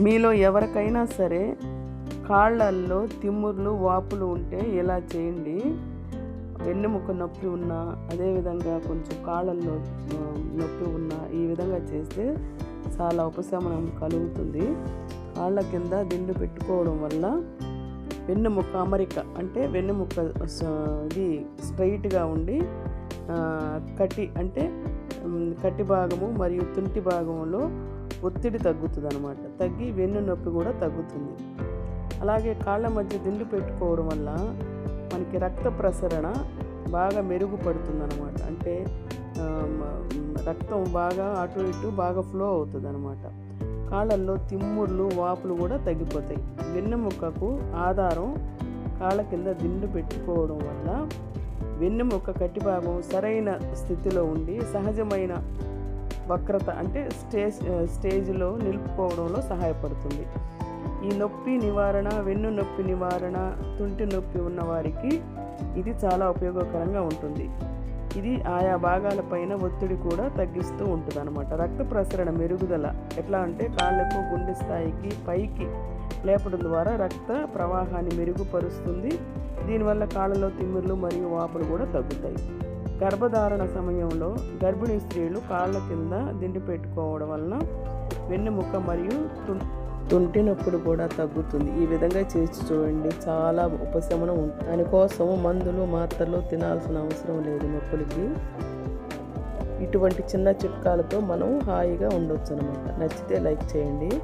మీలో ఎవరికైనా సరే కాళ్ళల్లో తిమ్ముర్లు వాపులు ఉంటే ఇలా చేయండి? వెన్నెముక నొప్పి ఉన్నా అదేవిధంగా కొంచెం కాళ్ళల్లో నొప్పి ఉన్నా ఈ విధంగా చేస్తే చాలా ఉపశమనం కలుగుతుంది. కాళ్ళ కింద దిండు పెట్టుకోవడం వల్ల వెన్నెముక అమరిక అంటే వెన్నెముక ఇది స్ట్రైట్గా ఉండి కటి అంటే కటి భాగము మరియు తుంటి భాగంలో ఒత్తిడి తగ్గుతుంది అనమాట తగ్గి వెన్ను నొప్పి కూడా తగ్గుతుంది. అలాగే కాళ్ళ మధ్య దిండు పెట్టుకోవడం వల్ల మనకి రక్త ప్రసరణ బాగా మెరుగుపడుతుంది అనమాట అంటే రక్తం బాగా అటు ఇటు బాగా ఫ్లో అవుతుంది అనమాట కాళ్ళల్లో తిమ్ముర్లు వాపులు కూడా తగ్గిపోతాయి. వెన్నెముకకు ఆధారం కాళ్ళ కింద దిండు పెట్టుకోవడం వల్ల వెన్నెముక కట్టిభాగం సరైన స్థితిలో ఉండి సహజమైన వక్రత అంటే స్టేజ్ స్టేజ్లో నిలుపుకోవడంలో సహాయపడుతుంది. ఈ నొప్పి నివారణ వెన్ను నొప్పి నివారణ తుంటి నొప్పి ఉన్నవారికి ఇది చాలా ఉపయోగకరంగా ఉంటుంది. ఇది ఆయా భాగాలపైన ఒత్తిడి కూడా తగ్గిస్తూ ఉంటుంది అనమాట రక్త ప్రసరణ మెరుగుదల ఎట్లా అంటే కాళ్ళకు గుండె స్థాయికి పైకి లేపడం ద్వారా రక్త ప్రవాహాన్ని మెరుగుపరుస్తుంది. దీనివల్ల కాళ్ళలో తిమ్మిర్లు మరియు వాపులు కూడా తగ్గుతాయి. గర్భధారణ సమయంలో గర్భిణీ స్త్రీలు కాళ్ళ కింద దిండి పెట్టుకోవడం వలన వెన్నెముక మరియు తుం- తుంటి నొప్పులు కూడా తగ్గుతుంది. ఈ విధంగా చేసి చూడండి. చాలా ఉపశమనం ఉంటుంది దానికోసం మందులు మాత్రలు తినాల్సిన అవసరం లేదు నొప్పులకి. ఇటువంటి చిన్న చిట్కాలతో మనం హాయిగా ఉండొచ్చు అనమాట నచ్చితే లైక్ చేయండి.